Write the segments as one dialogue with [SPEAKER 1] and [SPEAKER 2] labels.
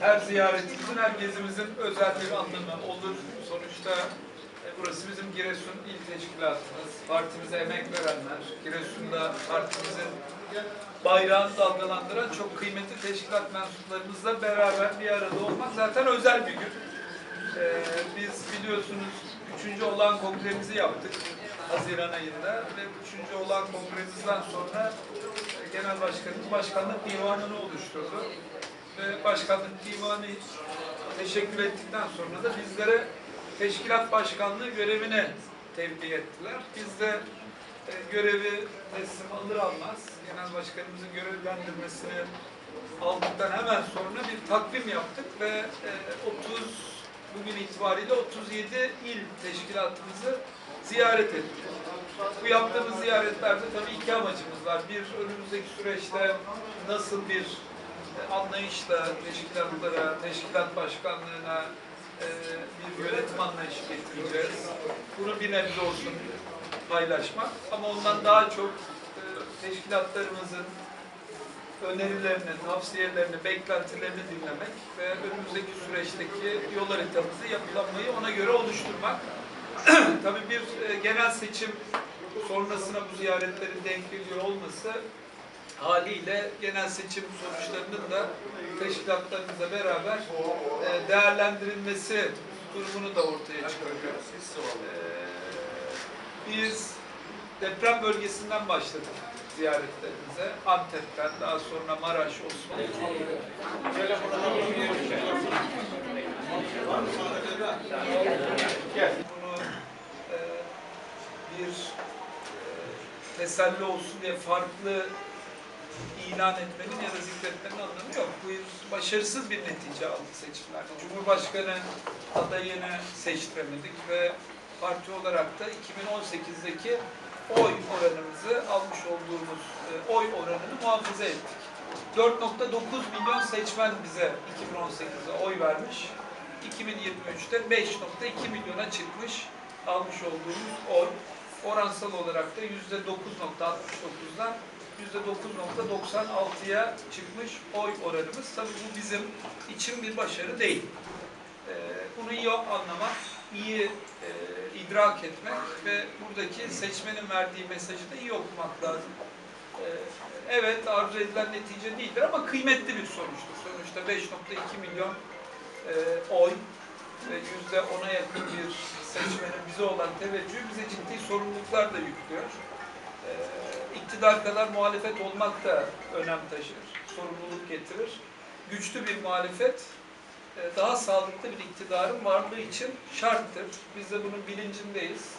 [SPEAKER 1] Her ziyaretimizin, her gezimizin özel bir anlamı olur. Sonuçta e, burası bizim Giresun İl Teşkilatımız. Partimize emek verenler, Giresun'da partimizin bayrağını dalgalandıran çok kıymetli teşkilat mensuplarımızla beraber bir arada olmak zaten özel bir gün. Ee, biz biliyorsunuz üçüncü olan kongremizi yaptık Haziran ayında ve üçüncü olan kongremizden sonra e, Genel Başkanımız Başkanlık Divanı'nı oluşturdu. Ve Başkanlık Divanı teşekkür ettikten sonra da bizlere Teşkilat Başkanlığı görevine tevdi ettiler. Biz de e, görevi teslim alır almaz Genel Başkanımızın görevlendirmesini aldıktan hemen sonra bir takvim yaptık ve e, 30 bugün itibariyle 37 il teşkilatımızı ziyaret ettik. Bu yaptığımız ziyaretlerde tabii iki amacımız var. Bir, önümüzdeki süreçte nasıl bir e, anlayışla teşkilatlara, teşkilat başkanlığına e, bir yönetim anlayışı getireceğiz. Bunu bir nebze olsun paylaşmak ama ondan daha çok e, teşkilatlarımızın önerilerini, tavsiyelerini, beklentilerini dinlemek ve önümüzdeki süreçteki yol haritamızı yapılanmayı ona göre oluşturmak. Tabii bir e, genel seçim sonrasına bu ziyaretlerin denk geliyor olması haliyle genel seçim sonuçlarının da teşkilatlarımızla beraber e, değerlendirilmesi durumunu da ortaya çıkarıyor. E, Biz deprem bölgesinden başladık ziyaretlerimize. Antep'ten, daha sonra Maraş, Osmanlı. Bunu e, bir e, teselli olsun diye farklı ilan etmenin ya da zikretmenin anlamı yok. Bu başarısız bir netice aldı seçimlerde. Cumhurbaşkanı adayını seçtiremedik ve parti olarak da 2018'deki oy oranımızı almış olduğumuz e, oy oranını muhafaza ettik. 4.9 milyon seçmen bize 2018'de oy vermiş. 2023'te 5.2 milyona çıkmış almış olduğumuz oy. Oransal olarak da %9.69'dan %9.96'ya çıkmış oy oranımız. Tabii bu bizim için bir başarı değil. Ee, bunu iyi anlamak, iyi e, idrak etmek ve buradaki seçmenin verdiği mesajı da iyi okumak lazım. Ee, evet arzu edilen netice değildir ama kıymetli bir sonuçtur. Sonuçta 5.2 milyon e, oy ve yüzde ona yakın bir seçmenin bize olan teveccühü bize ciddi sorumluluklar da yüklüyor. Ee, iktidar kadar muhalefet olmak da önem taşır, sorumluluk getirir. Güçlü bir muhalefet e, daha sağlıklı bir iktidarın varlığı için şarttır. Biz de bunun bilincindeyiz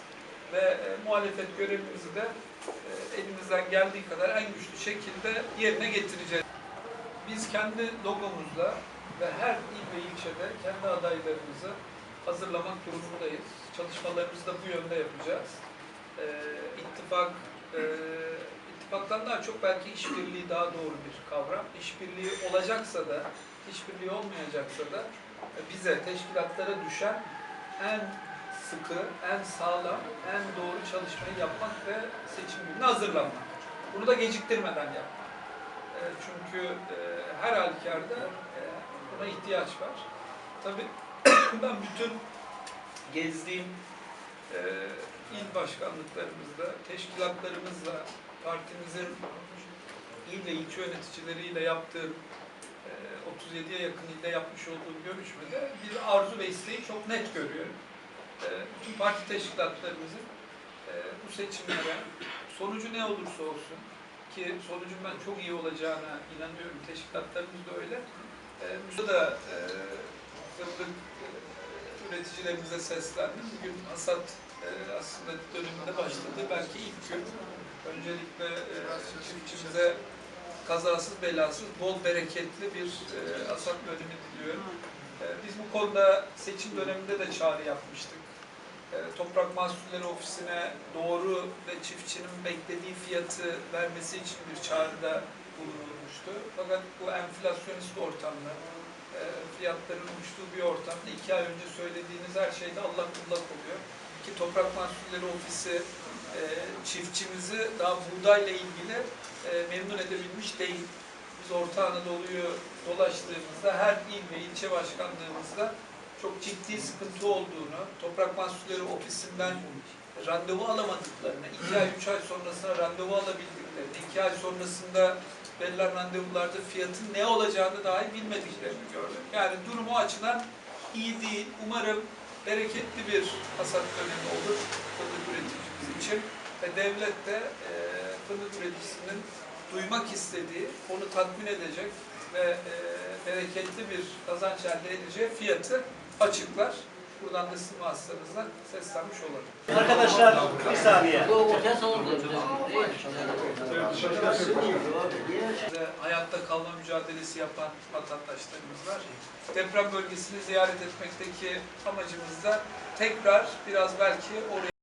[SPEAKER 1] ve e, muhalefet görevimizi de e, elimizden geldiği kadar en güçlü şekilde yerine getireceğiz. Biz kendi logomuzla ve her il ve ilçede kendi adaylarımızı hazırlamak durumundayız. Çalışmalarımızı da bu yönde yapacağız. Ee, ittifak, e, ittifaktan daha çok belki işbirliği daha doğru bir kavram. İşbirliği olacaksa da, işbirliği olmayacaksa da e, bize, teşkilatlara düşen en sıkı, en sağlam, en doğru çalışmayı yapmak ve seçim gününe hazırlanmak. Bunu da geciktirmeden yapmak. E, çünkü e, her halükarda e, buna ihtiyaç var. Tabii ben bütün gezdiğim e, il başkanlıklarımızda, teşkilatlarımızla, partimizin il ilçe yöneticileriyle yaptığım e, 37'ye yakın ilde yapmış olduğum görüşmede bir arzu ve isteği çok net görüyorum. E, bütün parti teşkilatlarımızın e, bu seçimlere sonucu ne olursa olsun ki sonucun ben çok iyi olacağına inanıyorum. Teşkilatlarımız da öyle. E, burada da e, e, üreticilerimize seslendim. Bugün hasat e, aslında döneminde başladı. Belki ilk gün. Öncelikle e, çiftçimize kazasız belasız, bol bereketli bir e, hasat dönemi diliyorum. E, biz bu konuda seçim döneminde de çağrı yapmıştık. E, Toprak Mahsulleri Ofisi'ne doğru ve çiftçinin beklediği fiyatı vermesi için bir çağrıda bulunulmuştu. Fakat bu enflasyonist ortamda, e, fiyatların uçtuğu bir ortamda iki ay önce söylediğiniz her şeyde allak bullak oluyor. Ki Toprak Mahsulleri Ofisi e, çiftçimizi daha buğdayla ilgili e, memnun edebilmiş değil. Biz Orta Anadolu'yu dolaştığımızda her il ve ilçe başkanlığımızda çok ciddi sıkıntı olduğunu, Toprak Mahsulleri Ofisi'nden randevu alamadıklarını, iki ay, üç ay sonrasında randevu alabildiklerini, iki ay sonrasında verilen randevularda fiyatın ne olacağını dahi bilmediklerini gördük. Yani durumu o açıdan iyi değil. Umarım bereketli bir hasat dönemi olur fındık üreticimiz için ve devlet de e, fındık üreticisinin duymak istediği, onu tatmin edecek ve e, bereketli bir kazanç elde edeceği fiyatı açıklar. Buradan da sizin vasıtanızla seslenmiş olalım.
[SPEAKER 2] Arkadaşlar bir saniye.
[SPEAKER 1] Hayatta kalma mücadelesi yapan vatandaşlarımız var. Deprem bölgesini ziyaret etmekteki amacımız da tekrar biraz belki oraya